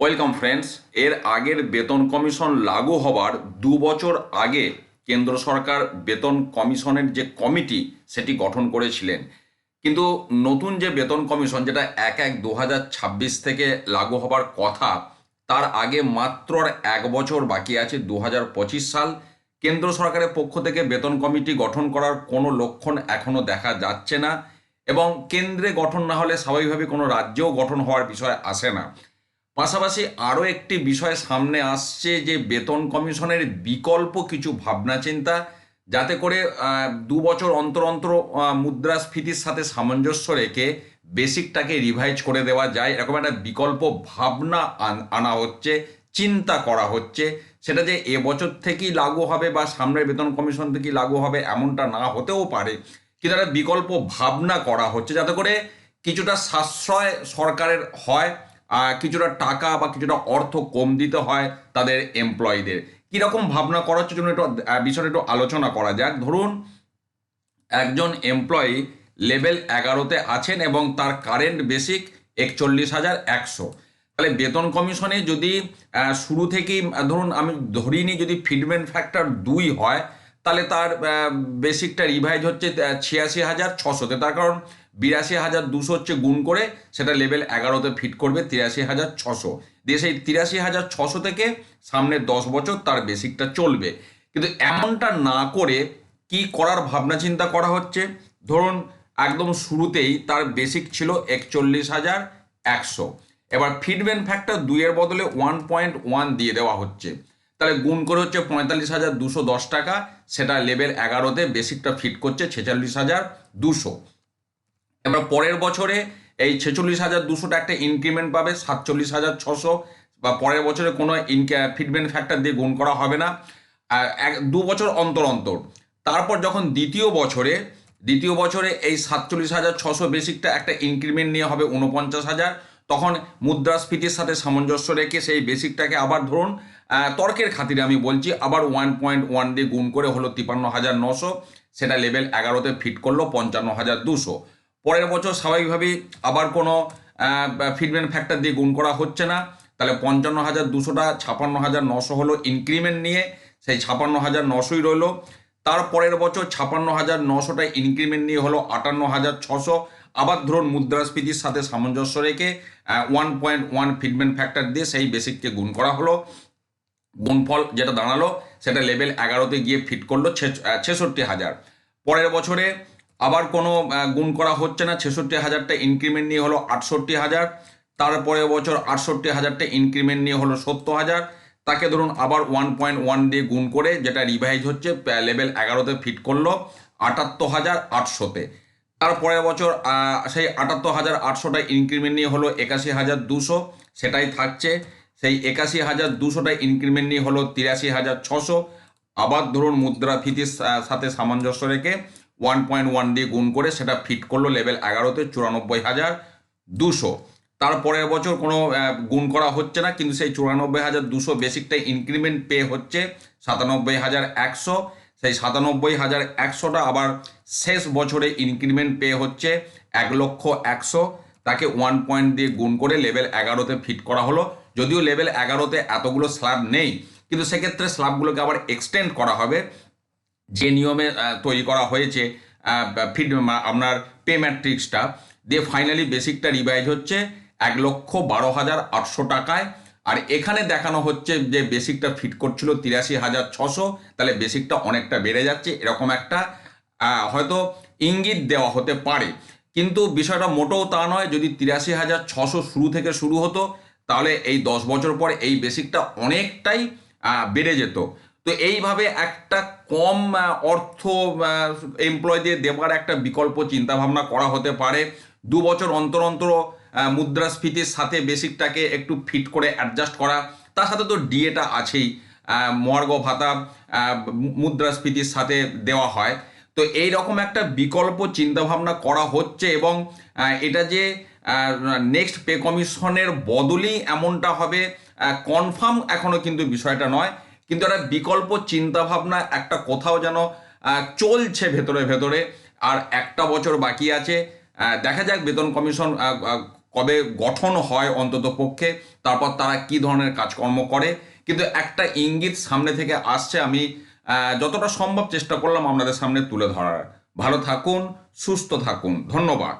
Welcome friends এর আগের বেতন কমিশন লাগু হবার দু বছর আগে কেন্দ্র সরকার বেতন কমিশনের যে কমিটি, সেটি গঠন করেছিলেন। কিন্তু নতুন যে বেতন কমিশন, যেটা এক এক দু থেকে লাগু হবার কথা, তার আগে মাত্র এক বছর বাকি আছে দু সাল। কেন্দ্র সরকারের পক্ষ থেকে বেতন কমিটি গঠন করার কোনো লক্ষণ এখনও দেখা যাচ্ছে না এবং কেন্দ্রে গঠন না হলে স্বাভাবিকভাবে কোনো রাজ্যেও গঠন হওয়ার বিষয় আসে না। পাশাপাশি আরও একটি বিষয় সামনে আসছে যে বেতন কমিশনের বিকল্প কিছু ভাবনা চিন্তা, যাতে করে দু বছর অন্তর অন্তর মুদ্রাস্ফীতির সাথে সামঞ্জস্য রেখে বেসিকটাকে রিভাইজ করে দেওয়া যায়। এরকম একটা বিকল্প ভাবনা আনা হচ্ছে, চিন্তা করা হচ্ছে। সেটা যে এবছর থেকেই লাগু হবে বা সামনের বেতন কমিশন থেকেই লাগু হবে এমনটা না হতেও পারে। কিন্তু একটা বিকল্প ভাবনা করা হচ্ছে, যাতে করে কিছুটা সাশ্রয় সরকারের হয়। কিছুটা টাকা বা কিছুটা অর্থ কম দিতে হয় তাদের এমপ্লয়ীদের কীরকম ভাবনা করা হচ্ছে জন্য একটু বিষয়টা একটু আলোচনা করা যাক। ধরুন, একজন এমপ্লয়ি লেভেল এগারোতে আছেন এবং তার কারেন্ট বেসিক একচল্লিশ হাজার একশো। তাহলে বেতন কমিশনে যদি শুরু থেকেই ধরুন আমি ধরিনি যদি ফিডম্যান ফ্যাক্টর দুই হয়, তাহলে তার বেসিকটা রিভাইজ হচ্ছে ছিয়াশি হাজার ছশোতে। তার কারণ বিরাশি হাজার দুশো হচ্ছে গুণ করে সেটা লেভেল এগারোতে ফিট করবে, তিরাশি হাজার ছশো। দিয়ে সেই তিরাশি হাজার ছশো থেকে সামনে দশ বছর তার বেসিকটা চলবে। কিন্তু এমনটা না করে কি করার ভাবনা চিন্তা করা হচ্ছে? ধরুন, একদম শুরুতেই তার বেসিক ছিল একচল্লিশ হাজার একশো। এবার ফিডব্যান ফ্যাক্টর দুইয়ের বদলে ওয়ান পয়েন্ট ওয়ান দিয়ে দেওয়া হচ্ছে। তাহলে গুণ করে হচ্ছে পঁয়তাল্লিশ হাজার দুশো দশ টাকা, সেটা লেভেল এগারোতে বেসিকটা ফিট করছে ছেচল্লিশ হাজার দুশো। এবার পরের বছরে এই ছেচল্লিশ হাজার দুশোটা একটা ইনক্রিমেন্ট পাবে, সাতচল্লিশ হাজার ছশো, বা পরের বছরে কোনো ফিডব্যান ফ্যাক্টর দিয়ে গুণ করা হবে না। এক, দু বছর অন্তর অন্তর। তারপর যখন দ্বিতীয় বছরে দ্বিতীয় বছরে এই সাতচল্লিশ হাজার ছশো বেসিকটা একটা ইনক্রিমেন্ট নিয়ে হবে উনপঞ্চাশ হাজার, তখন মুদ্রাস্ফীতির সাথে সামঞ্জস্য রেখে সেই বেসিকটাকে আবার ধরুন তর্কের খাতিরে আমি বলছি, আবার ওয়ান পয়েন্ট ওয়ান দিয়ে গুণ করে হলো তিপান্ন হাজার নশো, সেটা লেভেল এগারোতে ফিট করল পঞ্চান্ন হাজার দুশো। পরের বছর স্বাভাবিকভাবেই আবার কোনো ফিডব্যাক ফ্যাক্টর দিয়ে গুণ করা হচ্ছে না। তাহলে পঞ্চান্ন হাজার দুশোটা ছাপান্ন হাজার নশো হলো ইনক্রিমেন্ট নিয়ে, সেই ছাপান্ন হাজার নশোই রইল। তার পরের বছর ছাপান্ন হাজার নশোটা ইনক্রিমেন্ট নিয়ে হলো আটান্ন হাজার ছশো। আবার ধরুন মুদ্রাস্ফীতির সাথে সামঞ্জস্য রেখে one point one feedback factor দিয়ে সেই বেসিককে গুণ করা হলো। গুণফল যেটা দাঁড়াল, সেটা লেভেল এগারোতে গিয়ে ফিট করল ছেষট্টি হাজার। পরের বছরে আবার কোনো গুণ করা হচ্ছে না। ছেষট্টি হাজারটা ইনক্রিমেন্ট নিয়ে হলো আটষট্টি হাজার। তারপরের বছর আটষট্টি হাজারটা ইনক্রিমেন্ট নিয়ে হলো সত্তর হাজার। তাকে ধরুন আবার ওয়ান পয়েন্ট ওয়ান দিয়ে গুণ করে, যেটা রিভাইজ হচ্ছে লেভেল এগারোতে ফিট করল, আটাত্তর হাজার আটশোতে। তারপরের বছর সেই আটাত্তর হাজার আটশোটা ইনক্রিমেন্ট নিয়ে হলো একাশি হাজার দুশো। সেটাই থাকছে। সেই একাশি হাজার দুশোটা ইনক্রিমেন্ট নিয়ে হলো তিরাশি হাজার ছশো। আবার ধরুন মুদ্রাফিতির সাথে সামঞ্জস্য রেখে ওয়ান পয়েন্ট ওয়ান দিয়ে গুণ করে সেটা ফিট করল লেভেল এগারোতে চুরানব্বই হাজার দুশো। তারপরের বছর কোনো গুণ করা হচ্ছে না, কিন্তু সেই চুরানব্বই হাজার দুশো বেসিকটা ইনক্রিমেন্ট পে হচ্ছে সাতানব্বই হাজার একশো। সেই সাতানব্বই হাজার একশোটা আবার শেষ বছরে ইনক্রিমেন্ট পে হচ্ছে এক লক্ষ একশো। তাকে ওয়ান পয়েন্ট দিয়ে গুণ করে লেভেল এগারোতে ফিট করা হলো। যদিও লেভেল এগারোতে এতগুলো স্ল্যাব নেই, কিন্তু সেক্ষেত্রে স্ল্যাবগুলোকে আবার এক্সটেন্ড করা হবে। যে নিয়মে তৈরি করা হয়েছে ফিড আপনার পে ম্যাট্রিক্সটা দিয়ে ফাইনালি বেসিকটা রিভাইজ হচ্ছে এক লক্ষ বারো হাজার আটশো টাকায়। আর এখানে দেখানো হচ্ছে যে বেসিকটা ফিট করছিল তিরাশি হাজার ছশো, তাহলে বেসিকটা অনেকটা বেড়ে যাচ্ছে, এরকম একটা হয়তো ইঙ্গিত দেওয়া হতে পারে। কিন্তু বিষয়টা মোটেও তা নয়, যদি তিরাশি হাজার ছশো শুরু থেকে শুরু হতো, তাহলে এই দশ বছর পর এই বেসিকটা অনেকটাই বেড়ে যেত। তো এইভাবে একটা কম অর্থ এমপ্লয়ীদের দেওয়ার একটা বিকল্প চিন্তাভাবনা করা হতে পারে। দু বছর অন্তর অন্তর মুদ্রাস্ফীতির সাথে বেসিকটাকে একটু ফিট করে অ্যাডজাস্ট করা। তার সাথে তো ডিএটা আছেই মর্গ ভাতা মুদ্রাস্ফীতির সাথে দেওয়া হয়। তো এই রকম একটা বিকল্প চিন্তাভাবনা করা হচ্ছে এবং এটা যে নেক্সট পে কমিশনের বদলেই এমনটা হবে কনফার্ম এখনও কিন্তু বিষয়টা নয়। কিন্তু একটা বিকল্প চিন্তাভাবনা, একটা কোথাও যেন চলছে ভেতরে ভেতরে, আর একটা বছর বাকি আছে দেখা যাক বেতন কমিশন কবে গঠন হয় অন্তত পক্ষে, তারপর তারা কি ধরনের কাজকর্ম করে। কিন্তু একটা ইঙ্গিত সামনে থেকে আসছে, আমি যতটা সম্ভব চেষ্টা করলাম আপনাদের সামনে তুলে ধরার। ভালো থাকুন, সুস্থ থাকুন, ধন্যবাদ।